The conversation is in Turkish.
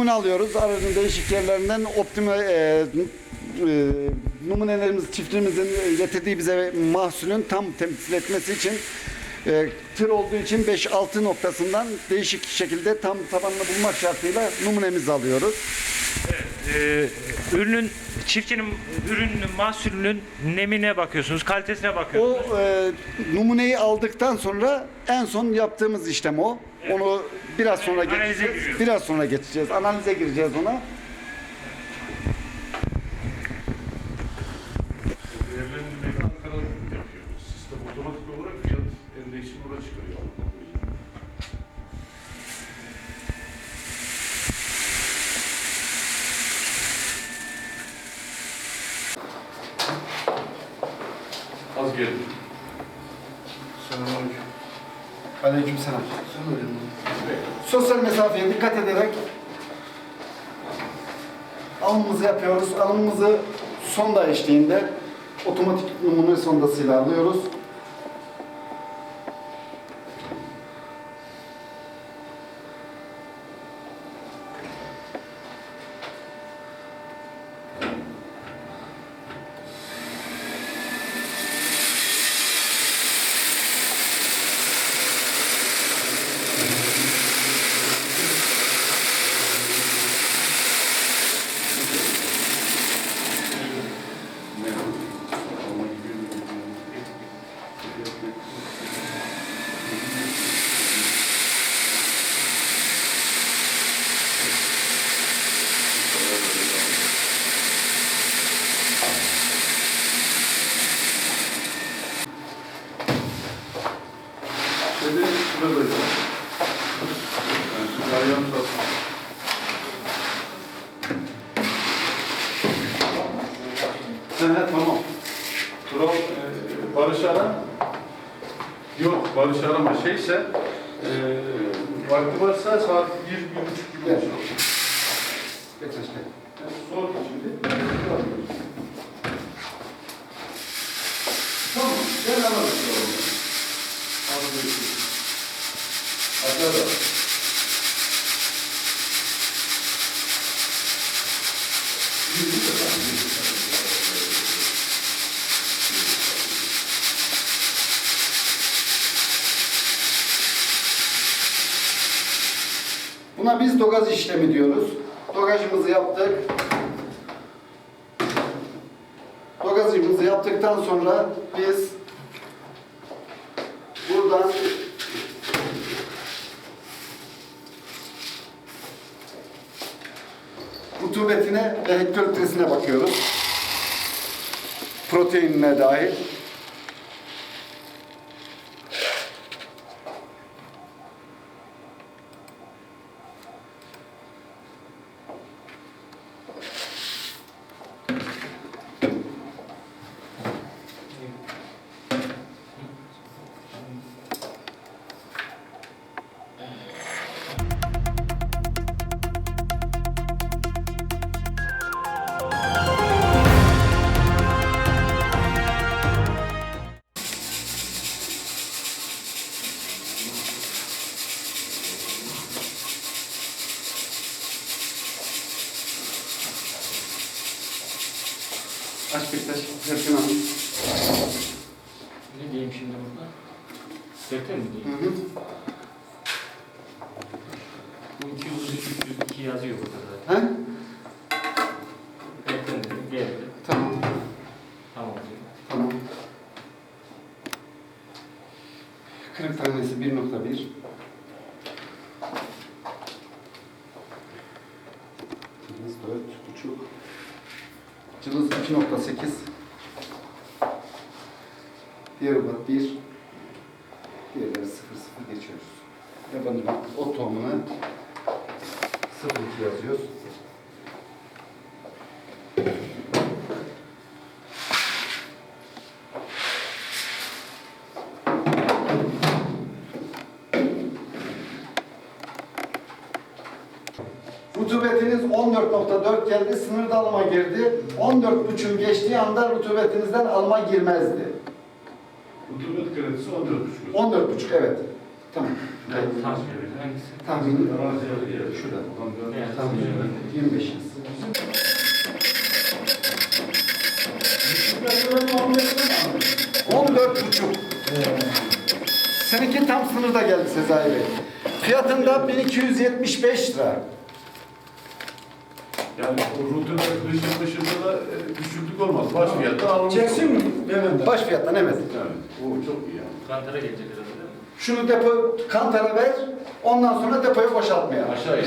numune alıyoruz. Aracın değişik yerlerinden optime e, e, numunelerimiz çiftliğimizin getirdiği bize mahsulün tam temsil etmesi için e, tır olduğu için 5-6 noktasından değişik şekilde tam tabanını bulmak şartıyla numunemizi alıyoruz. Ee, ürünün çiftçinin ürünün mahsulünün nemine bakıyorsunuz, kalitesine O bakıyorsunuz. e, numuneyi aldıktan sonra en son yaptığımız işlem o. Onu biraz sonra Analize geçeceğiz. giriyoruz. Biraz sonra geçeceğiz. Analize gireceğiz ona. Değerlendirmeyi Ankara'da yapıyoruz. Sistem otomatik olarak endeksini oraya çıkarıyor. Az geldi. Selamünaleyküm. Aleykümselam. Sen öyle mi? Sosyal mesafeye dikkat ederek alımımızı yapıyoruz. Alımımızı sonda eşliğinde otomatik numune sondasıyla alıyoruz. Şimdi şuradayız. Ayağım sağ. He, tamam. Tural, e, Barış Ara. Yok, Barış arama şeyse, e, vakti varsa saat bir, bir buçuk gibi olsun. Geç işte. Yani sor şimdi. Tamam. Gel alalım. Aşağıda. Buna biz dogaj işlemi diyoruz. Dogajımızı yaptık. Dogajımızı yaptıktan sonra biz buradan rutubetine ve hektolitresine bakıyoruz. Proteinine dahil. Aç Beşiktaş, Erkin Hanım. Ne diyeyim şimdi burada? Mi Hı diyeyim? hı. Bu 233 302 yazıyor burada zaten. He? Tekrar dedim, geldi. Tamam, Tamam diyorum. tamam. Kırık tanesi 1.1. Cılız 4.5. Cılız 2.8. Diğer ubat 1. Diğerleri 0.0 geçiyoruz. Yabancı bak o tohumuna 0.2 yazıyoruz. Rutubetiniz 14.4 geldi, sınırda alma girdi. 14.5'ü geçtiği anda rutubetinizden alma girmezdi. Rutubet kredisi 14,5. 14.5 evet. Tamam. Evet? Tahmini Şurada. Tahmini 25 yıl. On dört buçuk. Seninki tam sınırda geldi Sezai Bey. Fiyatında 1275 lira. Yani o rutin dışı dışında da e, düşüklük olmaz. Baş fiyatta alınmış. Çeksin mi? Evet. Baş fiyattan evet. Evet. O çok iyi yani. Kantara gelecek herhalde değil mi? Şunu depo kantara ver, ondan sonra depoyu boşaltmaya. Aşağıya.